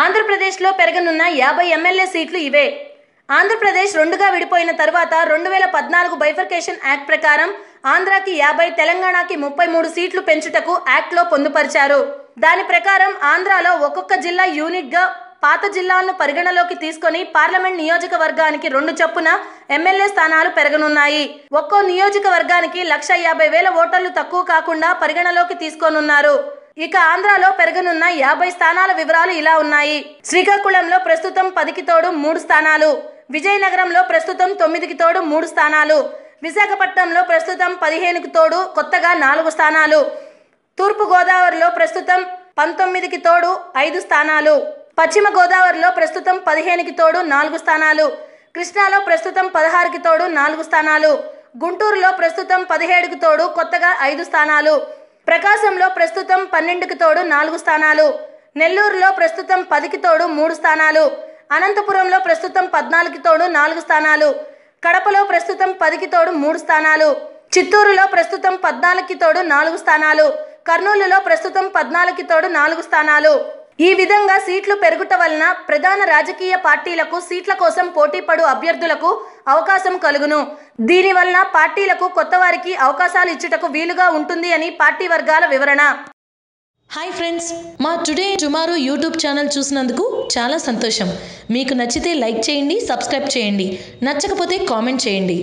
ఆంధ్రప్రదేశ్లో పెరగనున్న యాభై ఎమ్మెల్యే సీట్లు ఇవే. ఆంధ్రప్రదేశ్ రెండుగా విడిపోయిన తర్వాత రెండు వేల పద్నాలుగు బైఫర్కేషన్ యాక్ట్ ప్రకారం ఆంధ్రాకి యాభై తెలంగాణకి ముప్పై మూడు సీట్లు పెంచుటకు యాక్ట్లో పొందుపరిచారు. దాని ప్రకారం ఆంధ్రాలో ఒక్కొక్క జిల్లా యూనిట్గా పాత జిల్లాలను పరిగణలోకి తీసుకొని పార్లమెంట్ నియోజకవర్గానికి రెండు చొప్పున ఎమ్మెల్యే స్థానాలు పెరగనున్నాయి. ఒక్కో నియోజకవర్గానికి లక్ష యాభై వేల ఓటర్లు తక్కువ కాకుండా పరిగణలోకి తీసుకోనున్నారు. ఇక ఆంధ్రాలో పెరగనున్న యాభై స్థానాల వివరాలు ఇలా ఉన్నాయి. శ్రీకాకుళంలో ప్రస్తుతం పదికి తోడు మూడు స్థానాలు. విజయనగరంలో ప్రస్తుతం తొమ్మిదికి తోడు మూడు స్థానాలు. విశాఖపట్నంలో ప్రస్తుతం పదిహేనుకి తోడు కొత్తగా నాలుగు స్థానాలు. తూర్పు గోదావరిలో ప్రస్తుతం పంతొమ్మిదికి తోడు ఐదు స్థానాలు. పశ్చిమ గోదావరిలో ప్రస్తుతం పదిహేనుకి తోడు నాలుగు స్థానాలు. కృష్ణాలో ప్రస్తుతం పదహారుకి తోడు నాలుగు స్థానాలు. గుంటూరులో ప్రస్తుతం పదిహేడుకి తోడు కొత్తగా ఐదు స్థానాలు. ప్రకాశంలో ప్రస్తుతం పన్నెండుకి తోడు నాలుగు స్థానాలు. నెల్లూరులో ప్రస్తుతం పదికి తోడు మూడు స్థానాలు. అనంతపురంలో ప్రస్తుతం పద్నాలుగుకి తోడు నాలుగు స్థానాలు. కడపలో ప్రస్తుతం పదికి తోడు మూడు స్థానాలు. చిత్తూరులో ప్రస్తుతం పద్నాలుగుకి తోడు నాలుగు స్థానాలు. కర్నూలులో ప్రస్తుతం పద్నాలుగుకి తోడు నాలుగు స్థానాలు. ఈ విధంగా సీట్లు పెరుగుట వలన ప్రధాన రాజకీయ పార్టీలకు సీట్ల కోసం పోటీపడు అభ్యర్థులకు అవకాశం కలుగును. దీనివలన పార్టీలకు కొత్త వారికి అవకాశాలు ఇచ్చుటకు వీలుగా ఉంటుంది అని పార్టీ వర్గాల వివరణ. హాయ్ ఫ్రెండ్స్ మా టుడే టుమారో యూట్యూబ్ ఛానల్ చూసినందుకు చాలా సంతోషం. మీకు నచ్చితే లైక్ చేయండి సబ్స్క్రైబ్ చేయండి. నచ్చకపోతే కామెంట్ చేయండి.